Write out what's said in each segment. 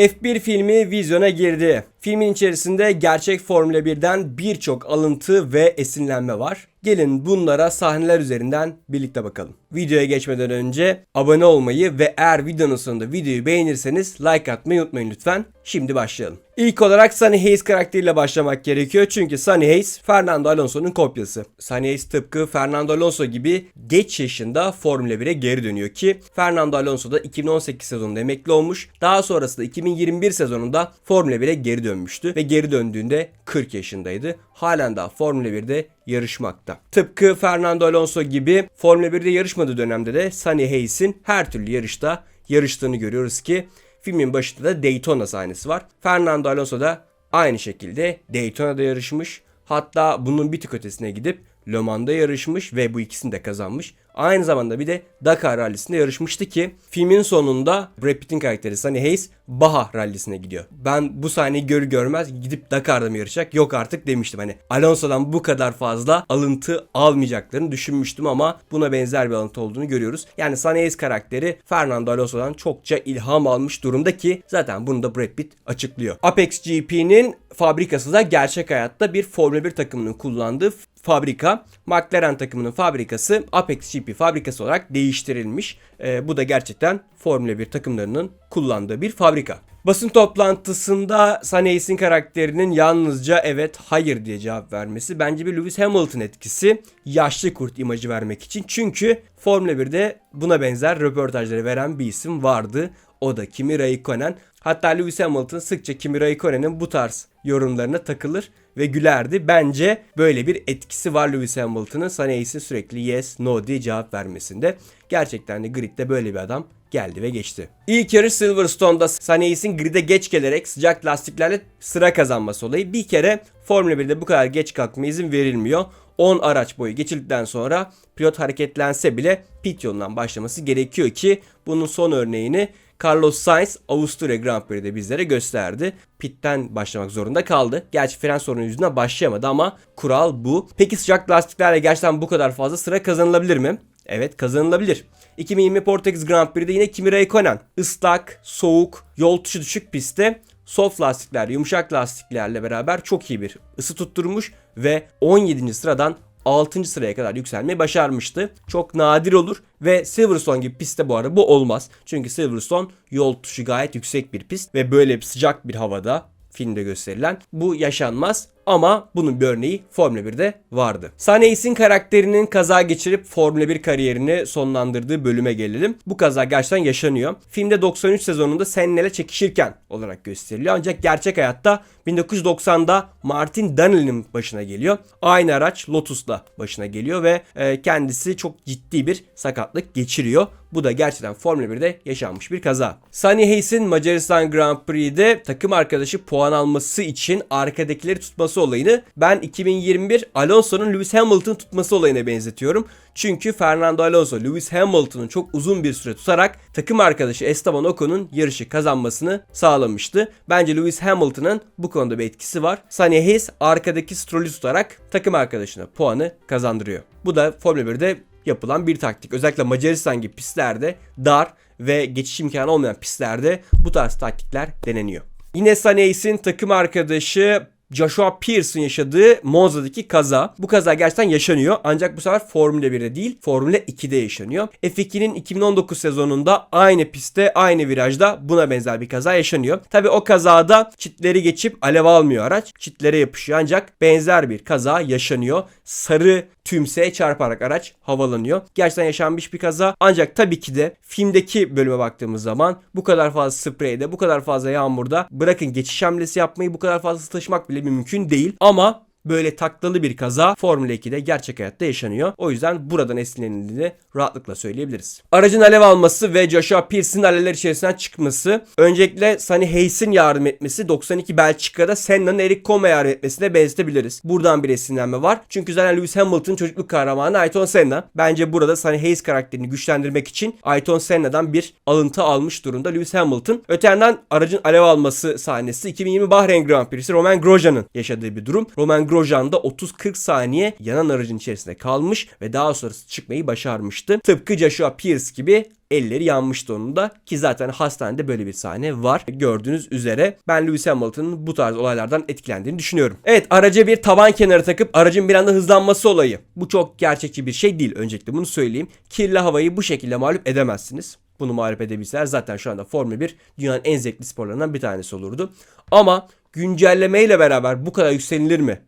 F1 filmi vizyona girdi. Filmin içerisinde gerçek Formula 1'den birçok alıntı ve esinlenme var. Gelin bunlara sahneler üzerinden birlikte bakalım. Videoya geçmeden önce abone olmayı ve eğer videonun sonunda videoyu beğenirseniz like atmayı unutmayın lütfen. Şimdi başlayalım. İlk olarak Sunny Hayes karakteriyle başlamak gerekiyor. Çünkü Sunny Hayes Fernando Alonso'nun kopyası. Sunny Hayes tıpkı Fernando Alonso gibi geç yaşında Formula 1'e geri dönüyor ki Fernando Alonso da 2018 sezonunda emekli olmuş. Daha sonrasında 2021 sezonunda Formula 1'e geri dönmüştü ve geri döndüğünde 40 yaşındaydı. Halen daha Formula 1'de yarışmakta. Tıpkı Fernando Alonso gibi Formula 1'de yarışmadığı dönemde de Sunny Hayes'in her türlü yarışta yarıştığını görüyoruz ki filmin başında da Daytona sahnesi var. Fernando Alonso da aynı şekilde Daytona'da yarışmış. Hatta bunun bir tık ötesine gidip Le Mans'da yarışmış ve bu ikisini de kazanmış. Aynı zamanda bir de Dakar rallisinde yarışmıştı ki filmin sonunda Brad Pitt'in karakteri Sunny Hayes Baha rallisine gidiyor. Ben bu sahneyi görür görmez gidip Dakar'da mı yarışacak yok artık demiştim. Hani Alonso'dan bu kadar fazla alıntı almayacaklarını düşünmüştüm ama buna benzer bir alıntı olduğunu görüyoruz. Yani Sunny Hayes karakteri Fernando Alonso'dan çokça ilham almış durumda ki zaten bunu da Brad Pitt açıklıyor. Apex GP'nin fabrikası da gerçek hayatta bir Formula 1 takımının kullandığı fabrika. McLaren takımının fabrikası Apex GP fabrikası olarak değiştirilmiş. Ee, bu da gerçekten Formula 1 takımlarının kullandığı bir fabrika. Basın toplantısında Saneyis'in karakterinin yalnızca evet hayır diye cevap vermesi bence bir Lewis Hamilton etkisi. Yaşlı kurt imajı vermek için. Çünkü Formula 1'de buna benzer röportajları veren bir isim vardı. O da Kimi Raikkonen. Hatta Lewis Hamilton sıkça Kimi Raikkonen'in bu tarz yorumlarına takılır ve gülerdi. Bence böyle bir etkisi var Lewis Hamilton'ın Saneyis'in sürekli yes, no diye cevap vermesinde. Gerçekten de gridde böyle bir adam geldi ve geçti. İlk yarış Silverstone'da Saneyis'in grid'e geç gelerek sıcak lastiklerle sıra kazanması olayı. Bir kere Formula 1'de bu kadar geç kalkma izin verilmiyor. 10 araç boyu geçildikten sonra pilot hareketlense bile pit yolundan başlaması gerekiyor ki bunun son örneğini Carlos Sainz Avusturya Grand Prix'de bizlere gösterdi. Pitten başlamak zorunda kaldı. Gerçi fren sorunu yüzünden başlayamadı ama kural bu. Peki sıcak lastiklerle gerçekten bu kadar fazla sıra kazanılabilir mi? Evet kazanılabilir. 2020 Portekiz Grand Prix'de yine Kimi Räikkönen ıslak, soğuk, yol tutuşu düşük pistte soft lastikler, yumuşak lastiklerle beraber çok iyi bir ısı tutturmuş ve 17. sıradan 6. sıraya kadar yükselmeyi başarmıştı. Çok nadir olur ve Silverstone gibi pistte bu arada bu olmaz. Çünkü Silverstone yol tutuşu gayet yüksek bir pist ve böyle bir sıcak bir havada filmde gösterilen bu yaşanmaz. Ama bunun bir örneği Formula 1'de vardı. Saneis'in karakterinin kaza geçirip Formula 1 kariyerini sonlandırdığı bölüme gelelim. Bu kaza gerçekten yaşanıyor. Filmde 93 sezonunda Senne'le çekişirken olarak gösteriliyor. Ancak gerçek hayatta 1990'da Martin Daniel'in başına geliyor. Aynı araç Lotus'la başına geliyor ve e, kendisi çok ciddi bir sakatlık geçiriyor. Bu da gerçekten Formula 1'de yaşanmış bir kaza. Sunny Hayes'in Macaristan Grand Prix'de takım arkadaşı puan alması için arkadakileri tutması olayını ben 2021 Alonso'nun Lewis Hamilton tutması olayına benzetiyorum. Çünkü Fernando Alonso Lewis Hamilton'ı çok uzun bir süre tutarak takım arkadaşı Esteban Ocon'un yarışı kazanmasını sağlamıştı. Bence Lewis Hamilton'ın bu konuda bir etkisi var. Sunny Hayes arkadaki Stroll'ü tutarak takım arkadaşına puanı kazandırıyor. Bu da Formula 1'de yapılan bir taktik. Özellikle Macaristan gibi pistlerde dar ve geçiş imkanı olmayan pistlerde bu tarz taktikler deneniyor. Yine Sunny Hayes'in takım arkadaşı Joshua Pearson yaşadığı Monza'daki kaza. Bu kaza gerçekten yaşanıyor ancak bu sefer Formula 1'de değil Formula 2'de yaşanıyor. F2'nin 2019 sezonunda aynı pistte aynı virajda buna benzer bir kaza yaşanıyor. Tabi o kazada çitleri geçip alev almıyor araç. Çitlere yapışıyor ancak benzer bir kaza yaşanıyor. Sarı tümseye çarparak araç havalanıyor. Gerçekten yaşanmış bir kaza. Ancak tabii ki de filmdeki bölüme baktığımız zaman bu kadar fazla spreyde, bu kadar fazla yağmurda bırakın geçiş hamlesi yapmayı bu kadar fazla taşımak bile mümkün değil. Ama böyle taklalı bir kaza Formula 2'de gerçek hayatta yaşanıyor. O yüzden buradan esinlenildiğini rahatlıkla söyleyebiliriz. Aracın alev alması ve Joshua Pierce'in alevler içerisinden çıkması öncelikle Sunny Hayes'in yardım etmesi 92 Belçika'da Senna'nın Eric Coma'ya yardım etmesine benzetebiliriz. Buradan bir esinlenme var. Çünkü zaten Lewis Hamilton çocukluk kahramanı Ayrton Senna. Bence burada Sunny Hayes karakterini güçlendirmek için Ayrton Senna'dan bir alıntı almış durumda Lewis Hamilton. Öte yandan aracın alev alması sahnesi 2020 Bahreyn Grand Prix'si Roman Grosjean'ın yaşadığı bir durum. Roman Grosjean da 30-40 saniye yanan aracın içerisinde kalmış ve daha sonrası çıkmayı başarmıştı. Tıpkı Joshua Pierce gibi elleri yanmıştı onun da ki zaten hastanede böyle bir sahne var. Gördüğünüz üzere ben Lewis Hamilton'ın bu tarz olaylardan etkilendiğini düşünüyorum. Evet araca bir taban kenarı takıp aracın bir anda hızlanması olayı. Bu çok gerçekçi bir şey değil öncelikle bunu söyleyeyim. Kirli havayı bu şekilde mağlup edemezsiniz. Bunu mağlup edebilseler zaten şu anda Formula 1 dünyanın en zevkli sporlarından bir tanesi olurdu. Ama güncellemeyle beraber bu kadar yükselilir mi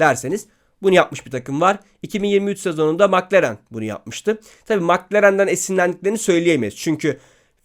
derseniz bunu yapmış bir takım var. 2023 sezonunda McLaren bunu yapmıştı. Tabi McLaren'den esinlendiklerini söyleyemeyiz. Çünkü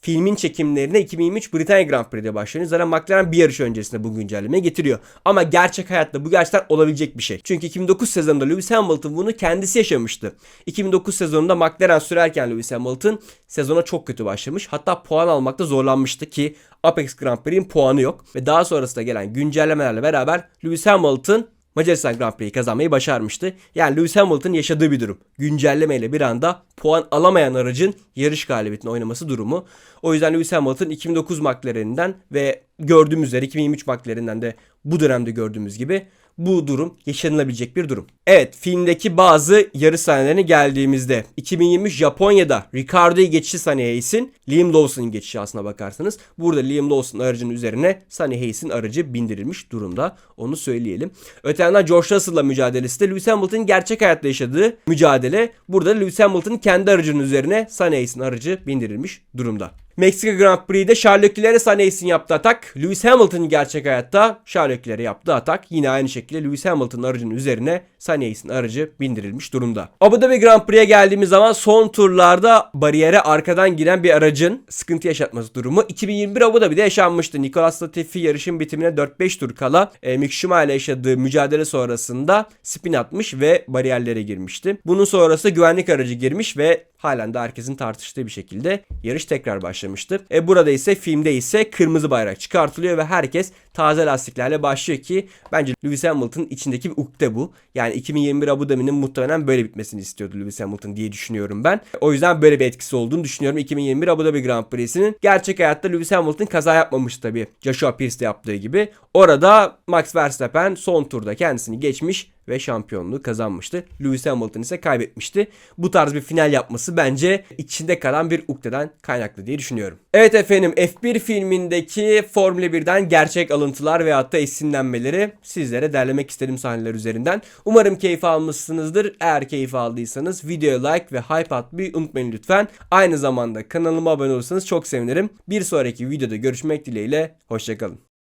filmin çekimlerine 2023 Britanya Grand Prix'de başlıyor. Zaten McLaren bir yarış öncesinde bu güncellemeyi getiriyor. Ama gerçek hayatta bu gerçekten olabilecek bir şey. Çünkü 2009 sezonunda Lewis Hamilton bunu kendisi yaşamıştı. 2009 sezonunda McLaren sürerken Lewis Hamilton sezona çok kötü başlamış. Hatta puan almakta zorlanmıştı ki Apex Grand Prix'in puanı yok. Ve daha sonrasında gelen güncellemelerle beraber Lewis Hamilton Macaristan Grand Prix'yi kazanmayı başarmıştı. Yani Lewis Hamilton yaşadığı bir durum. Güncellemeyle bir anda puan alamayan aracın yarış galibiyetini oynaması durumu. O yüzden Lewis Hamilton 2009 McLaren'inden ve gördüğümüz üzere 2023 McLaren'inden de bu dönemde gördüğümüz gibi bu durum yaşanılabilecek bir durum. Evet filmdeki bazı yarış sahnelerine geldiğimizde 2023 Japonya'da Ricardo'yu geçişi Sunny Hayes'in Liam Lawson'ın geçişi aslına bakarsanız. Burada Liam Lawson aracının üzerine Sunny Hayes'in aracı bindirilmiş durumda. Onu söyleyelim. Öte yandan George Russell'la mücadelesi de Lewis Hamilton'ın gerçek hayatta yaşadığı mücadele. Burada Lewis Hamilton kendi aracının üzerine Sunny Hayes'in aracı bindirilmiş durumda. Meksika Grand Prix'de Charles Leclerc'e Hayes'in yaptığı atak, Lewis Hamilton'ın gerçek hayatta Charles Leclerc'e yaptığı atak yine aynı şekilde Lewis Hamilton'ın aracının üzerine Hayes'in aracı bindirilmiş durumda. Abu Dhabi Grand Prix'e geldiğimiz zaman son turlarda bariyere arkadan giren bir aracın sıkıntı yaşatması durumu 2021 Abu Dhabi'de yaşanmıştı. Nicolas Latifi yarışın bitimine 4-5 tur kala e, Mick Schumacher yaşadığı mücadele sonrasında spin atmış ve bariyerlere girmişti. Bunun sonrası güvenlik aracı girmiş ve halen de herkesin tartıştığı bir şekilde yarış tekrar başlamıştı. E burada ise filmde ise kırmızı bayrak çıkartılıyor ve herkes taze lastiklerle başlıyor ki bence Lewis Hamilton'ın içindeki bir ukde bu. Yani 2021 Abu Dhabi'nin muhtemelen böyle bitmesini istiyordu Lewis Hamilton diye düşünüyorum ben. O yüzden böyle bir etkisi olduğunu düşünüyorum 2021 Abu Dhabi Grand Prix'sinin. Gerçek hayatta Lewis Hamilton kaza yapmamış tabii. Joshua Pierce'de yaptığı gibi. Orada Max Verstappen son turda kendisini geçmiş ve şampiyonluğu kazanmıştı. Lewis Hamilton ise kaybetmişti. Bu tarz bir final yapması bence içinde kalan bir ukdeden kaynaklı diye düşünüyorum. Evet efendim F1 filmindeki Formula 1'den gerçek alıntılar veyahut da esinlenmeleri sizlere derlemek istedim sahneler üzerinden. Umarım keyif almışsınızdır. Eğer keyif aldıysanız videoya like ve hype atmayı unutmayın lütfen. Aynı zamanda kanalıma abone olursanız çok sevinirim. Bir sonraki videoda görüşmek dileğiyle. Hoşçakalın.